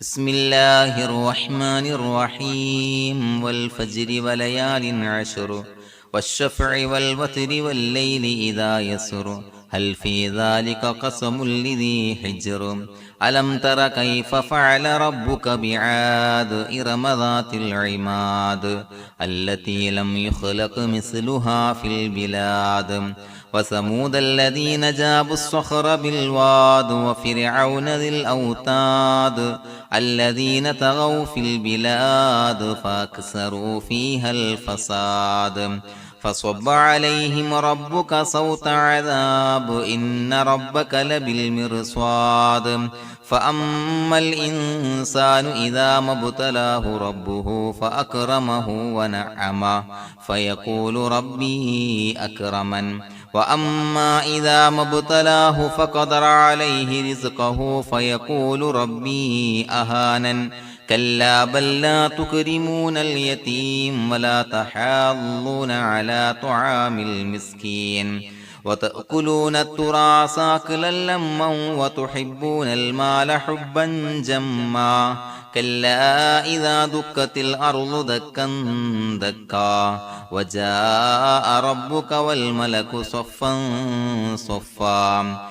بسم الله الرحمن الرحيم والفجر وليال عشر والشفع والوتر والليل إذا يسر هل في ذلك قسم لذي حجر؟ ألم تر كيف فعل ربك بعاد إرم ذات العماد التي لم يخلق مثلها في البلاد؟ وثمود الذين جابوا الصخر بالواد وفرعون ذي الأوتاد الذين طغوا في البلاد فأكثروا فيها الفساد. فصب عليهم ربك صوت عذاب. إن ربك لبالمرصاد. فأما الإنسان إذا ما ابتلاه ربه فأكرمه ونعمه فيقول ربي أكرمن. وأما إذا ما ابتلاه فقدر عليه رزقه فيقول ربي أهانن. كلا بل لا تكرمون اليتيم ولا تحاضون على طعام المسكين وتأكلون التراث أكلا لما وتحبون المال حبا جما كلا إذا دكت الأرض دكا دكا وجاء ربك والملك صفا صفا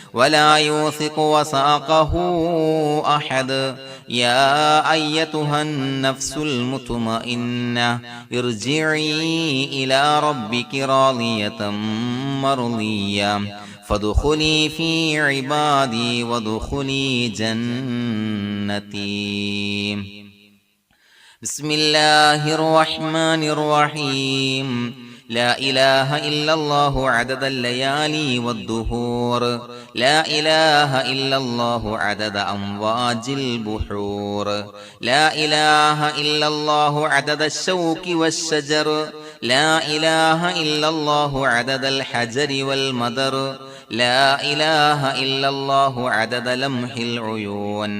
ولا يوثق وثاقه أحد. يا أيتها النفس المطمئنة ارجعي إلى ربك راضية مرضية. فادخلي في عبادي وادخلي جنتي. بسم الله الرحمن الرحيم. لا إله إلا الله عدد الليالي والدهور. لا إله إلا الله عدد أمواج البحور. لا إله إلا الله عدد الشوك والشجر. لا إله إلا الله عدد الحجر والمدر. لا إله إلا الله عدد لمح العيون.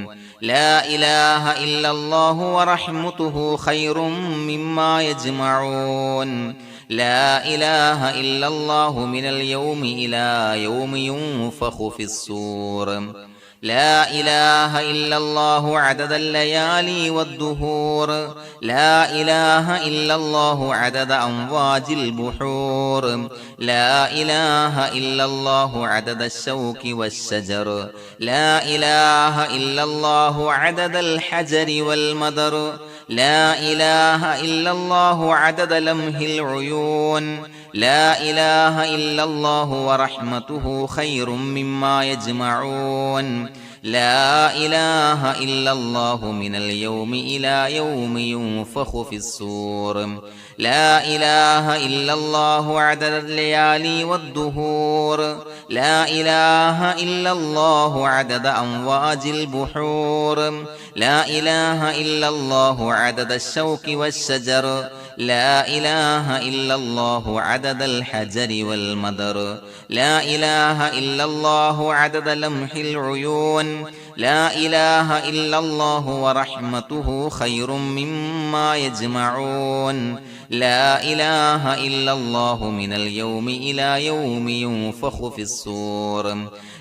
لا إله إلا الله ورحمته خير مما يجمعون. لا إله إلا الله من اليوم إلى يوم ينفخ في الصور. لا إله إلا الله عدد الليالي والدهور. لا إله إلا الله عدد أمواج البحور. لا إله إلا الله عدد الشوك والشجر. لا إله إلا الله عدد الحجر والمدر. لا إله إلا الله عدد لمح العيون. لا إله إلا الله ورحمته خير مما يجمعون. لا إله إلا الله من اليوم إلى يوم ينفخ في الصور. لا إله إلا الله عدد الليالي والدهور. لا إله إلا الله عدد أمواج البحور. لا إله إلا الله عدد الشوك والشجر. لا إله إلا الله عدد الحجر والمدر. لا إله إلا الله عدد لمح العيون. لا إله إلا الله ورحمته خير مما يجمعون. لا إله إلا الله من اليوم إلى يوم ينفخ في الصور.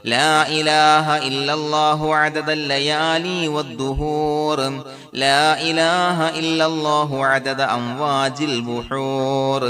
لا إله إلا الله عدد الليالي والدهور. لا إله إلا الله عدد أمواج البحور.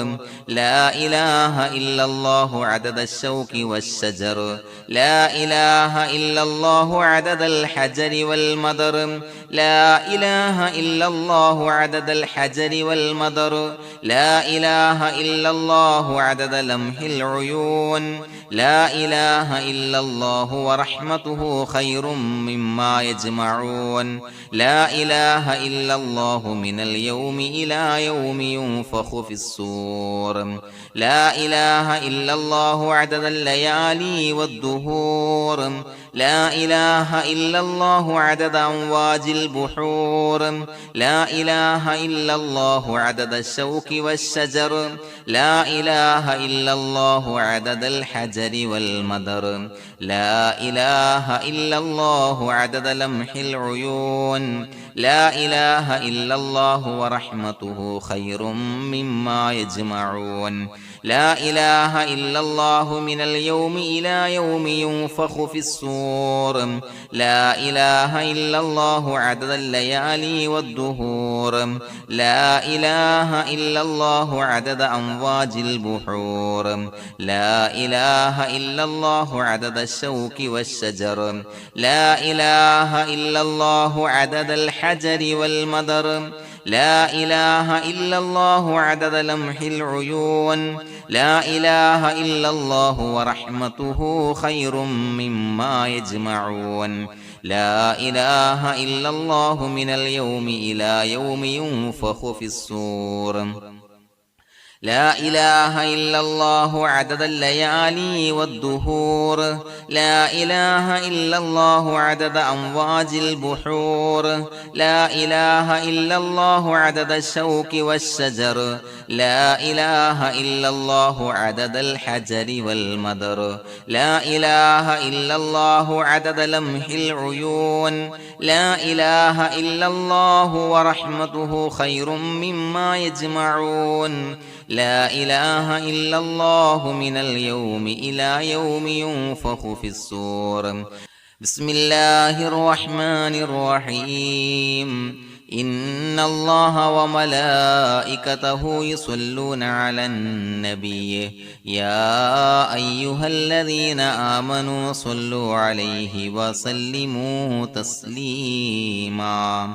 لا إله إلا الله عدد الشوك والشجر. لا إله إلا الله عدد الحجر والمدر. لا إله إلا الله عدد الحجر والمدر. لا إله إلا الله عدد لمح العيون. لا إله إلا الله ورحمته خير مما يجمعون. لا إله إلا الله من اليوم إلى يوم ينفخ في الصور. لا إله إلا الله عدد الليالي والدهور. لا إله إلا الله عدد أمواج البحور. لا إله إلا الله عدد الشوك والشجر. لا إله إلا الله عدد الحجر والمدر. لا إله إلا الله عدد لمح العيون. لا إله إلا الله ورحمته خير مما يجمعون. لا إله إلا الله من اليوم إلى يوم ينفخ في الصور. لا إله إلا الله عدد الليالي والدهور. لا إله إلا الله عدد أمواج البحور. لا إله إلا الله عدد الشوك والشجر. لا إله إلا الله عدد الحجر والمدر. لا إله إلا الله عدد لمح العيون. لا إله إلا الله ورحمته خير مما يجمعون. لا إله إلا الله من اليوم إلى يوم ينفخ في الصور. لا إله إلا الله عدد الليالي والدهور. لا إله إلا الله عدد أمواج البحور. لا إله إلا الله عدد الشوك والشجر. لا إله إلا الله عدد الحجر والمدر. لا إله إلا الله عدد لمح العيون. لا إله إلا الله ورحمته خير مما يجمعون. لا إله إلا الله من اليوم إلى يوم ينفخ في الصور. بسم الله الرحمن الرحيم. إن الله وملائكته يصلون على النبي. يا أيها الذين آمنوا صلوا عليه وسلموا تسليما.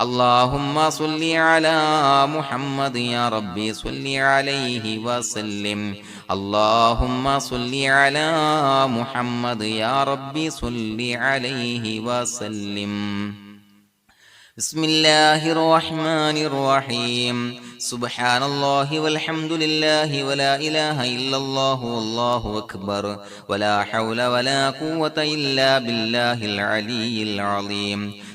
اللهم صل على محمد يا ربي صل عليه وسلم. اللهم صل على محمد يا ربي صل عليه وسلم. بسم الله الرحمن الرحيم. سبحان الله والحمد لله ولا إله إلا الله والله أكبر. ولا حول ولا قوة إلا بالله العلي العظيم.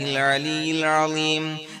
العلي العظيم.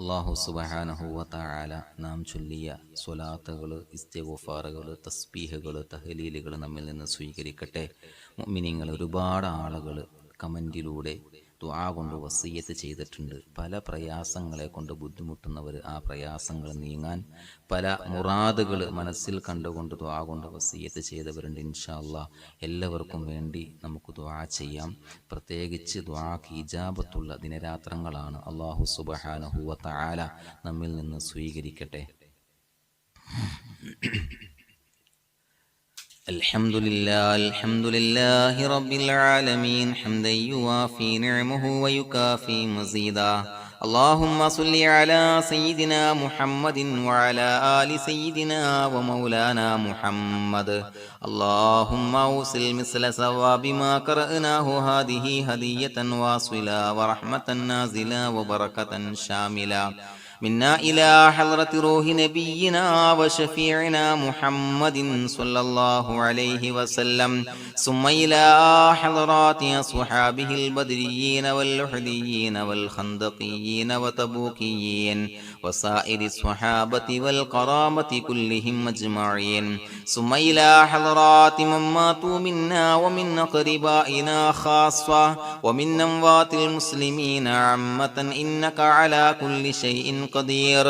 അള്ളാഹു സുബഹാനഹുവത്തായാല നാം ചൊല്ലിയ സ്വലാത്തുകൾ ഇസ്തിഗുഫാറുകൾ തസ്ബീഹുകൾ തഹലീലുകൾ നമ്മിൽ നിന്ന് സ്വീകരിക്കട്ടെ. മിനിങ്ങൾ ഒരുപാട് ആളുകൾ കമന്റിലൂടെ ദുആ കൊണ്ട് വസീയത്ത് ചെയ്തിട്ടുണ്ട്. പല പ്രയാസങ്ങളെ കൊണ്ട് ബുദ്ധിമുട്ടുന്നവർ ആ പ്രയാസങ്ങൾ നീങ്ങാൻ പല മുറാദുകൾ മനസ്സിൽ കണ്ടുകൊണ്ട് ദുആ കൊണ്ട് വസീയത്ത് ചെയ്തവരുണ്ട് ഇൻഷാ അള്ളാ എല്ലാവർക്കും വേണ്ടി നമുക്ക് ദുആ ചെയ്യാം. പ്രത്യേകിച്ച് ദുആക്ക് ഇജാബത്തുള്ള ദിനരാത്രങ്ങളാണ്. അള്ളാഹു സുബ്ഹാനഹു വ തആല നമ്മിൽ നിന്ന് സ്വീകരിക്കട്ടെ. الحمد لله الحمد لله رب العالمين. حمدا يوافي نعمه ويكافي مزيدا. اللهم صل على سيدنا محمد وعلى آل سيدنا ومولانا محمد. اللهم أوصل مثل ثواب ما قرأناه هذه هدية واصلة ورحمة نازلة وبركة شاملة. منا إلى حضرة روح نبينا وشفيعنا محمد صلى الله عليه وسلم ثم إلى حضرات أصحابه البدريين واللحديين والخندقيين وتبوكيين وسائر الصحابة والقرامة كلهم أجمعين. ثم إلى حضرات من ماتوا منا ومن أقربائنا خاصة ومن أموات المسلمين عامة إنك على كل شيء قدير.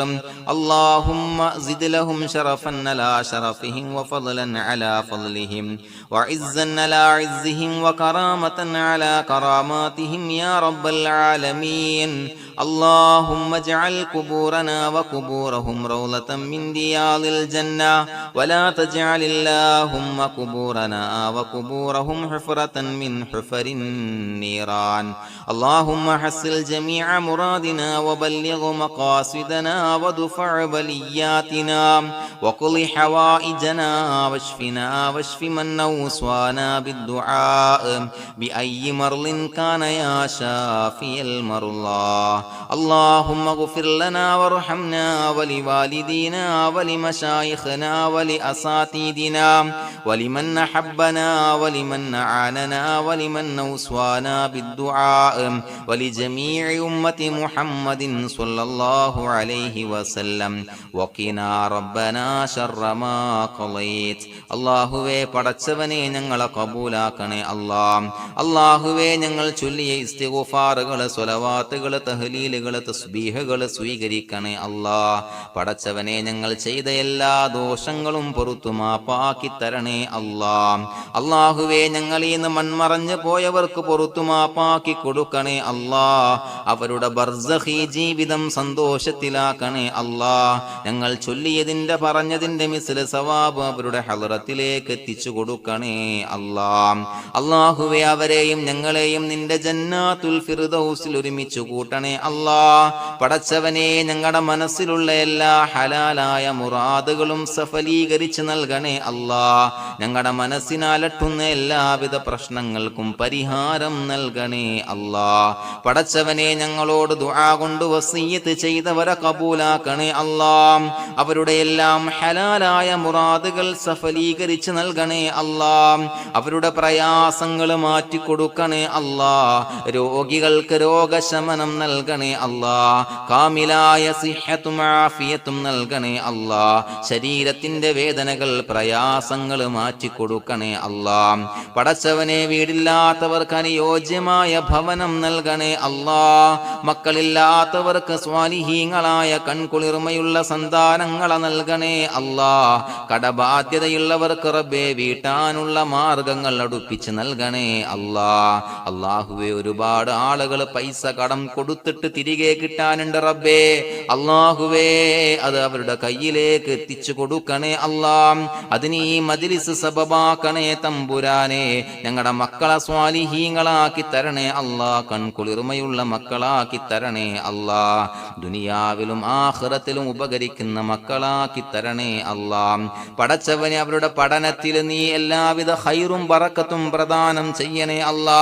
اللهم زد لهم شرفا على شرفهم وفضلا على فضلهم وعزا على عزهم وكرامة على كراماتهم يا رب العالمين. اللهم اجعل قبورنا وقبورهم روضة من دياض الجنة. ولا تجعل اللهم قبورنا وقبورهم حفرة من حفر النيران. اللهم حصل جميع مرادنا وبلغ مقاصدنا ودفع بلياتنا. وقل حوائجنا واشفنا واشف من أوصانا بالدعاء. بأي مرض كان يا شافي المرضى اللهم اغفر لنا وارحمنا ولوالدينا ولمشايخنا ولأساتذتنا ولمن أحبنا ولمن أعاننا ولمن أوصانا بالدعاء ولجميع أمة محمد صلى الله عليه وسلم وقنا ربنا شر ما قضيت അള്ളാഹുവെ പടച്ചവനെ ഞങ്ങളെ കബൂലാക്കണേ അല്ലാ അള്ളാഹുവെ ഞങ്ങൾ ചൊല്ലിയ ഇസ്തിഗുഫാറുകള് സ്വലവാത്തുകള് തഹലീലുകള് തസ്ബീഹുകള് സ്വീകരിക്കണേ അല്ലാ. പടച്ചവനെ ഞങ്ങൾ ചെയ്ത എല്ലാ ദോഷങ്ങളും പുറത്തു മാപ്പാക്കി തരണേ അല്ലാ. അള്ളാഹുവെ ഞങ്ങൾ ഇന്ന് മൺമറഞ്ഞു പോയവർക്ക് പുറത്തു മാപ്പാക്കി കൊടുക്കണേ അല്ലാ. അവരുടെ ബർസഹി ജീവിതം സന്തോഷത്തിലാക്കണേ അല്ലാ. ഞങ്ങൾ ചൊല്ലിയതിന്റെ പറഞ്ഞതിന്റെ മിസിൽ സവാബ് അവരുടെ ഹലറത്തിലേക്ക് എത്തിച്ചു കൊടുക്കണേ അല്ലാ. അള്ളാഹുവെ അവരെയും ഞങ്ങളെയും നിന്റെ ജന്നാത്തുൽ ഫിർദൗസിൽ ഒരുമിച്ച് കൂട്ടണേ അല്ലാ. പടച്ചവനെ ഞങ്ങളുടെ മനസ്സിലുള്ള എല്ലാ ഹലാലായ മുറാദുകളും സഫലീകരിച്ച് നൽകണേ അല്ലാ ഞങ്ങളുടെ മനസ്സിനാലട്ടുന്ന എല്ലാവിധ പ്രശ്നങ്ങൾക്കും പരിഹാരം നൽകണേ അല്ലാ പടച്ചവനെ ഞങ്ങളോട് ദുആ കൊണ്ട് വസീയത്ത് ചെയ്തവരെ കബൂലാക്കണേ അല്ലാ അവരുടെ എല്ലാം ഹലാലായ മുറാദുകൾ സഫലീകരിച്ച് നൽകണേ അല്ലാ അവരുടെ പ്രയാസങ്ങൾ മാറ്റിക്കൊടുക്കണേ അല്ലാ രോഗികൾക്ക് രോഗശമനം നൽകണേ അല്ലാ കാമിലായ സിഹത്തും ആഫിയത്തും നൽകണേ അല്ലാ. ശരീരത്തിന്റെ വേദനകൾ പ്രയാസങ്ങൾ മാറ്റിക്കൊടുക്കണേ അല്ലാ. പടച്ചവനെ വീടില്ലാത്തവർക്ക് അനുയോജ്യമായ ഭവനം നൽകണേ അല്ലാ. മക്കളില്ലാത്തവർക്ക് സ്വാലിഹീങ്ങളായ കൺകുളിർമയുള്ള സന്താനങ്ങളെ നൽകണേ അല്ലാ. കടബാധ്യതയുള്ളവർക്ക് റബ്ബെ വീട്ടാനുള്ള മാർഗങ്ങൾ അടുപ്പിച്ച് നൽകണേ അല്ലാ. അള്ളാഹുവെ ഒരുപാട് ആളുകൾ പൈസ കടം കൊടുത്തിട്ട് തിരികെ കിട്ടാനുണ്ട് റബ്ബേ. അള്ളാഹുവേ അത് അവരുടെ കയ്യിലേക്ക് എത്തിച്ചു കൊടുക്കണേ അല്ലാ അതിന് ഈ മജിലിസ് സബബാക്കണേ തമ്പുരാനെ. ഞങ്ങളുടെ മക്കളെ സ്വാലിഹീങ്ങളാക്കി തരണേ അല്ലാ കൺകുളിർമയുള്ള മക്കളാക്കി തരണേ അല്ലാ ദുനിയാവിലും ആഹ്റത്തിലും ഉപകരിക്കുന്ന മക്കളാക്കി തരണേ അല്ലാ പടച്ചവനെ അവരുടെ പഠനത്തിൽ നീ എല്ലാവിധ ഹൈറും വറക്കത്തും പ്രദാനം ചെയ്യണേ അല്ലാ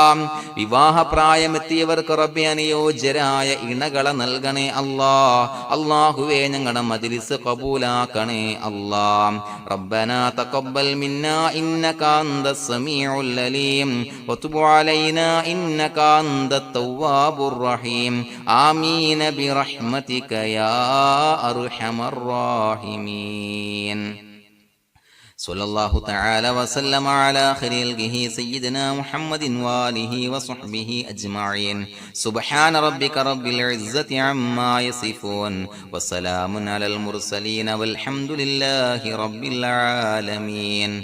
വിവാഹപ്രായമെത്തിയവർക്ക് റബ്ബി അനുയോജ്യരായ ഇണകളെ നൽകണേ അല്ലാ അള്ളാഹുവേ ഞങ്ങളുടെ മജ്ലിസ് കബൂലാക്കണേ അള്ളാ റബ്ബനാ തഖബ്ബൽ മിന്നാ ഇന്നക അന്തസ് സമീഉൽ അലീം. വതുബ് അലൈനാ ഇന്നക അന്തത് തവ്വാബുർ റഹീം. ആമീൻ ബിറഹ്മതിക യാ അർഹമർ റഹീമീൻ. صلى الله تعالى وسلم على خير خلقه سيدنا محمد وآله وصحبه أجمعين. سبحان ربك رب العزة عما يصفون وسلام على المرسلين والحمد لله رب العالمين.